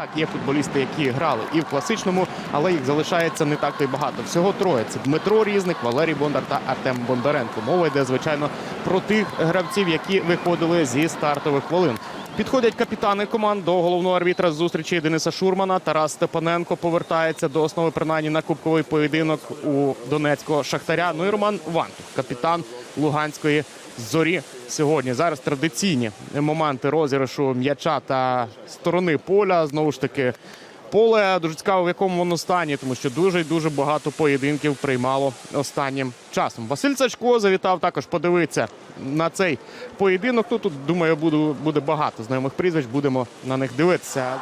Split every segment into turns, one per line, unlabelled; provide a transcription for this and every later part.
Так, є футболісти, які грали і в класичному, але їх залишається не так то й багато. Всього троє. Це Дмитро Різник, Валерій Бондар та Артем Бондаренко. Мова йде, звичайно, про тих гравців, які виходили зі стартових хвилин. Підходять капітани команд до головного арбітра зустрічі Дениса Шурмана. Тарас Степаненко повертається до основи принаймні на кубковий поєдинок у Донецького Шахтаря. Ну і Роман Вантух, капітан Луганської зорі сьогодні. Зараз традиційні моменти розіграшу м'яча та сторони поля. Знову ж таки, поле дуже цікаво, в якому воно стані, тому що дуже й дуже багато поєдинків приймало останнім часом. Василь Сачко завітав також подивитися на цей поєдинок. Ну, тут думаю, буде, буде багато знайомих прізвищ. Будемо на них дивитися.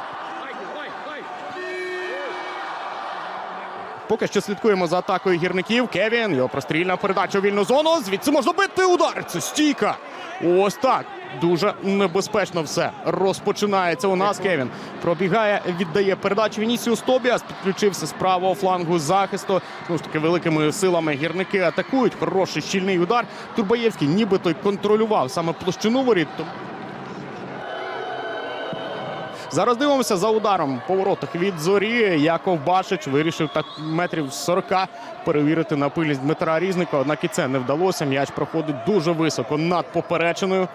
Поки що слідкуємо за атакою гірників. Кевін його прострільна передача у вільну зону. Звідси можна бити удар. Це стійка. Ось так. Дуже небезпечно все розпочинається. У нас Кевін пробігає, віддає передачу. Вінісіус Тобіас підключився з правого флангу захисту. Ну ж таки, великими силами гірники атакують. Хороший щільний удар. Турбаєвський нібито й контролював саме площину воріт. Зараз дивимося за ударом по воротах від зорі. Яков Башич вирішив так метрів 40 перевірити на пильність Дмитра Різника. Однак і це не вдалося. М'яч проходить дуже високо над попереченою.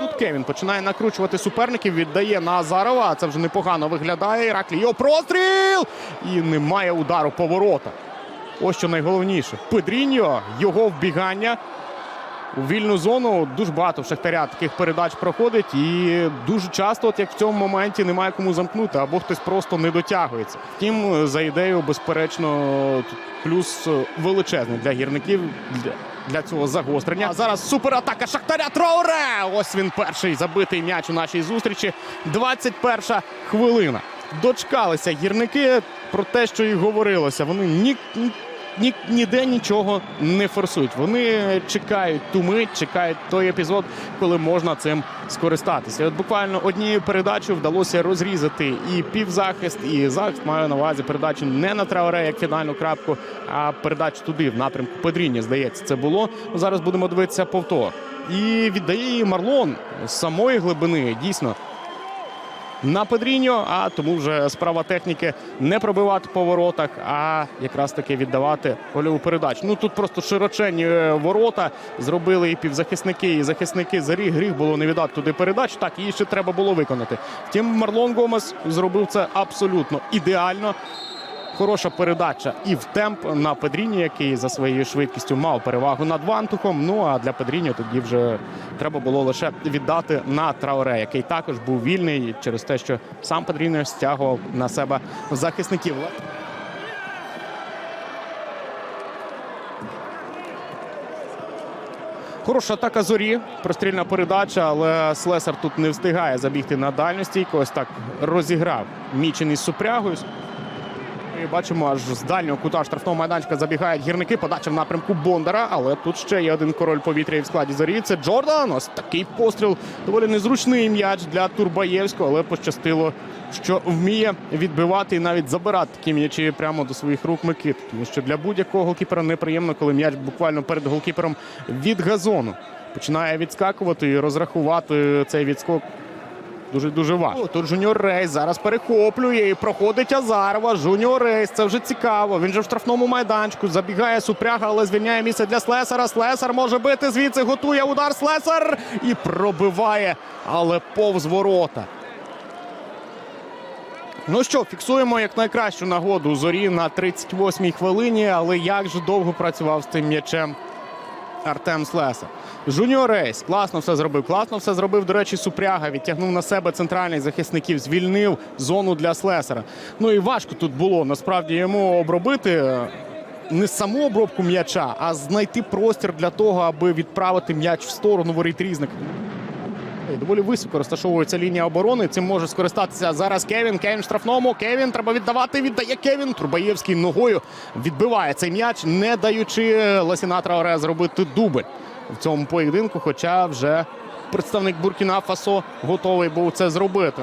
Тут Кевін починає накручувати суперників, віддає на Азарова. Це вже непогано виглядає. Іраклій його простріл! І немає удару по воротах. Ось що найголовніше. Педріньо, його вбігання у вільну зону. Дуже багато в Шахтаря таких передач проходить. І дуже часто, от як в цьому моменті, немає кому замкнути, або хтось просто не дотягується. Втім, за ідею, безперечно, плюс величезний для гірників. Для... Для цього загострення. А зараз суператака Шахтаря Троуре. Ось він перший забитий м'яч у нашій зустрічі. 21 хвилина. Дочкалися гірники про те, що і говорилося. Вони ні, ні, ніде нічого не форсують. Вони чекають ту мить, чекають той епізод, коли можна цим скористатися. От буквально однією передачею вдалося розрізати і півзахист, і захист маю на увазі передачу не на Трауре як фінальну крапку, а передачу туди, в напрямку Педріння, здається, це було. Зараз будемо дивитися повтор. І віддає її Марлон з самої глибини. Дійсно, на Педріньо, а тому вже справа техніки не пробивати по воротах, а якраз таки віддавати гольову передачу. Ну тут просто широченні е, ворота зробили і півзахисники, і захисники заріг. Гріх було не віддати туди передач. Так, її ще треба було виконати. Втім, Марлон Гомес зробив це абсолютно ідеально. Хороша передача і в темп на Педріні, який за своєю швидкістю мав перевагу над Вантухом. Ну а для Педріньо тоді вже треба було лише віддати на Трауре, який також був вільний через те, що сам Педріньо стягував на себе захисників. Хороша атака зорі, прострільна передача, але Слесар тут не встигає забігти на дальню стійку. Ось так розіграв Мічин із супрягою. І бачимо, аж з дальнього кута штрафного майданчика забігають гірники. Подача в напрямку Бондара. Але тут ще є один король повітря в складі зорі. Це Джордан. Ось такий постріл. Доволі незручний м'яч для Турбаєвського, але пощастило, що вміє відбивати і навіть забирати такі м'ячі прямо до своїх рук Микит. Тому що для будь-якого голкіпера неприємно, коли м'яч буквально перед голкіпером від газону починає відскакувати і розрахувати цей відскок. Дуже дуже важко. Тут Жуніор Рейс зараз перехоплює і проходить Азарова. Жуніор Рейс, це вже цікаво. Він же в штрафному майданчику. Забігає Супряга, але звільняє місце для Слесара. Слесар може бити звідси. Готує удар Слесар і пробиває, але повз ворота. Ну що, фіксуємо як найкращу нагоду зорі на 38-й хвилині, але як же довго працював з цим м'ячем Артем Слеса. Жуніор Рейс класно все зробив. Класно все зробив. До речі, Супряга відтягнув на себе центральних захисників, звільнив зону для Слесара. Ну і важко тут було насправді йому обробити е, не саму обробку м'яча, а знайти простір для того, аби відправити м'яч в сторону воріт різник. Доволі високо розташовується лінія оборони. Цим може скористатися зараз Кевін. Кевін штрафному. Кевін треба віддавати. Віддає Кевін. Турбаєвський ногою відбиває цей м'яч, не даючи Ласіна Траоре зробити дубль в цьому поєдинку. Хоча вже представник Буркіна Фасо готовий був це зробити.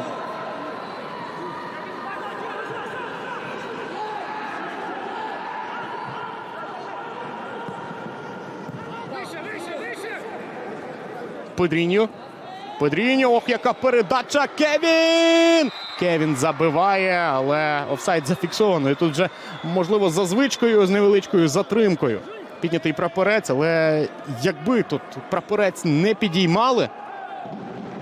Педріньо. Педріньо, ох, яка передача! Кевін! Кевін забиває, але офсайд зафіксовано. І тут вже, можливо, за звичкою з невеличкою затримкою. Піднятий прапорець, але якби тут прапорець не підіймали.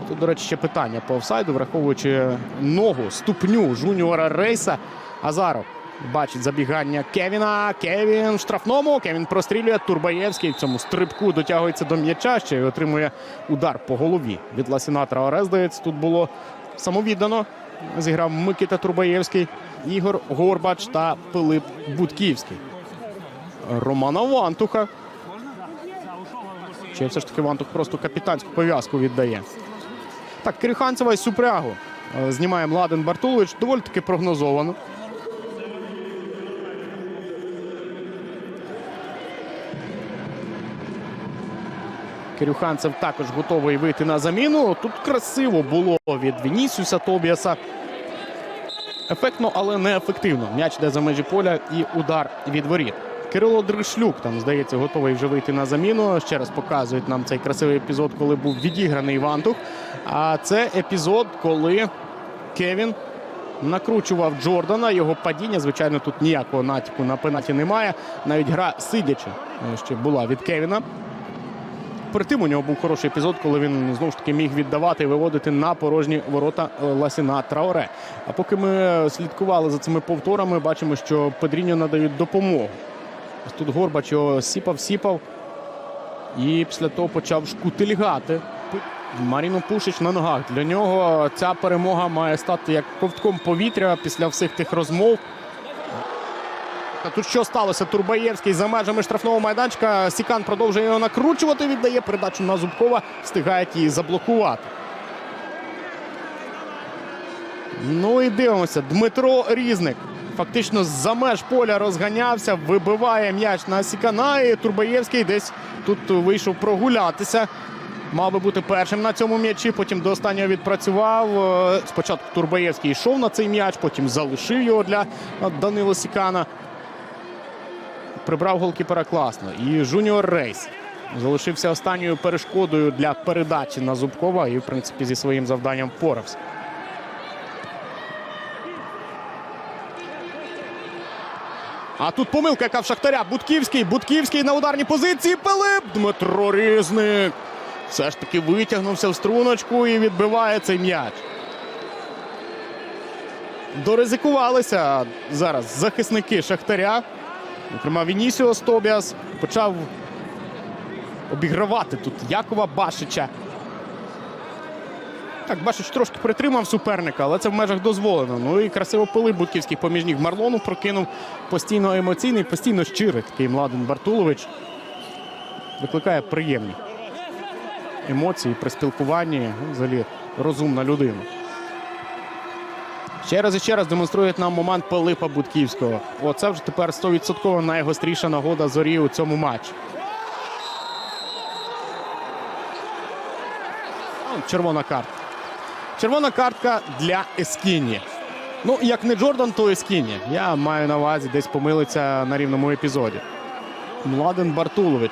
Тут, до речі, ще питання по офсайду, враховуючи ногу, ступню жуніора рейса. Азаров бачить забігання Кевіна. Кевін в штрафному. Кевін прострілює. Турбаєвський в цьому стрибку дотягується до м'яча ще й отримує удар по голові від Ласіна Траоре. Здається, тут було самовіддано. Зіграв Микита Турбаєвський, Ігор Горбач та Пилип Будківський. Романа Вантуха. Чи все ж таки Вантух просто капітанську пов'язку віддає? Так, Кириханцева і Супрягу е, знімає Младен Бартулович. Доволі таки прогнозовано. Кирюханцев також готовий вийти на заміну. Тут красиво було від Вінісіуса Тобіаса. Ефектно, але не ефективно. М'яч йде за межі поля і удар від воріт. Кирило Дришлюк там, здається, готовий вже вийти на заміну. Ще раз показують нам цей красивий епізод, коли був відіграний Вантух. А це епізод, коли Кевін накручував Джордана. Його падіння, звичайно, тут ніякого натяку на пенаті немає. Навіть гра сидячи е, ще була від Кевіна. Перед тим у нього був хороший епізод, коли він знову ж таки міг віддавати і виводити на порожні ворота е, Ласіна Траоре. А поки ми слідкували за цими повторами, бачимо, що Педріньо надають допомогу. Тут Горбач його сіпав, сіпав. І після того почав шкутильгати. Маріно Пушич на ногах. Для нього ця перемога має стати як ковтком повітря після всіх тих розмов. Тут що сталося? Турбаєвський за межами штрафного майданчика. Сікан продовжує його накручувати. Віддає передачу на Зубкова. Встигає її заблокувати. Ну і дивимося. Дмитро Різник. Фактично за меж поля розганявся, вибиває м'яч на Сікана. І Турбаєвський десь тут вийшов прогулятися. Мав би бути першим на цьому м'ячі, потім до останнього відпрацював. Е, Спочатку Турбаєвський йшов на цей м'яч, потім залишив його для Данила Сікана. Прибрав голкіпера класно. І Жуніор Рейс залишився останньою перешкодою для передачі на Зубкова і, в принципі, зі своїм завданням впорався. А тут помилка, яка в Шахтаря. Будківський. Будківський на ударній позиції. Пилип. Дмитро Різник. Все ж таки витягнувся в струночку і відбиває цей м'яч. Доризикувалися зараз захисники Шахтаря. Зокрема, Вінісіос Тобіас почав обігравати тут Якова Башича. Так, Башич трошки притримав суперника, але це в межах дозволено. Ну і красиво Будківський поміж ніг Марлону прокинув постійно емоційний, постійно щирий такий Младен Бартулович. Викликає приємні емоції при спілкуванні. Ну, Взагалі розумна людина. Ще раз і ще раз демонструють нам момент Пилипа Будківського. Оце вже тепер 100% найгостріша нагода зорі у цьому матчі. Червона картка. Червона картка для Ескіні. Ну, як не Джордан, то Ескіні. Я маю на увазі десь помилиться на рівному епізоді. Младен Бартулович.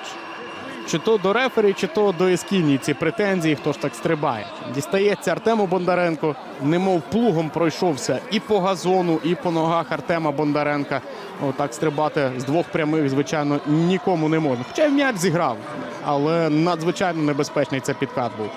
Чи то до рефері, чи то до Ескіні ці претензії, хто ж так стрибає. Дістається Артему Бондаренко, немов плугом пройшовся і по газону, і по ногах Артема Бондаренка. Отак стрибати з двох прямих, звичайно, нікому не можна. Хоча й м'яч зіграв, але надзвичайно небезпечний це підкат був.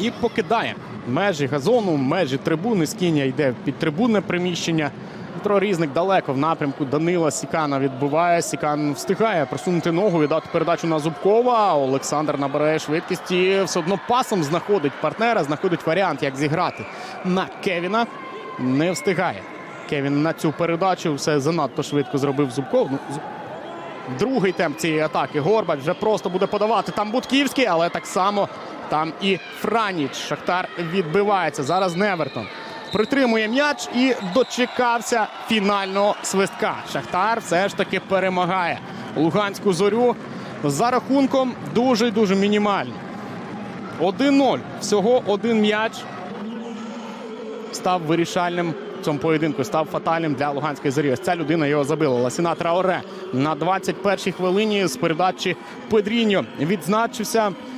І покидає межі газону, межі трибуни. Скіня йде в підтрибунне приміщення. Дмитро Різник далеко в напрямку Данила Сікана відбуває. Сікан встигає просунути ногу, віддати передачу на Зубкова. Олександр набирає швидкість і все одно пасом знаходить партнера, знаходить варіант, як зіграти на Кевіна. Не встигає. Кевін на цю передачу все занадто швидко зробив Зубков. Ну, Другий темп цієї атаки. Горбач вже просто буде подавати. Там Будківський, але так само там і Франіч. Шахтар відбивається. Зараз Невертон. Притримує м'яч і дочекався фінального свистка. Шахтар все ж таки перемагає Луганську зорю за рахунком дуже дуже мінімально. 1-0. Всього один м'яч став вирішальним в цьому поєдинку, став фатальним для Луганської зорі. Ось ця людина його забила. Ласіна Траоре на 21-й хвилині з передачі Педріньо відзначився.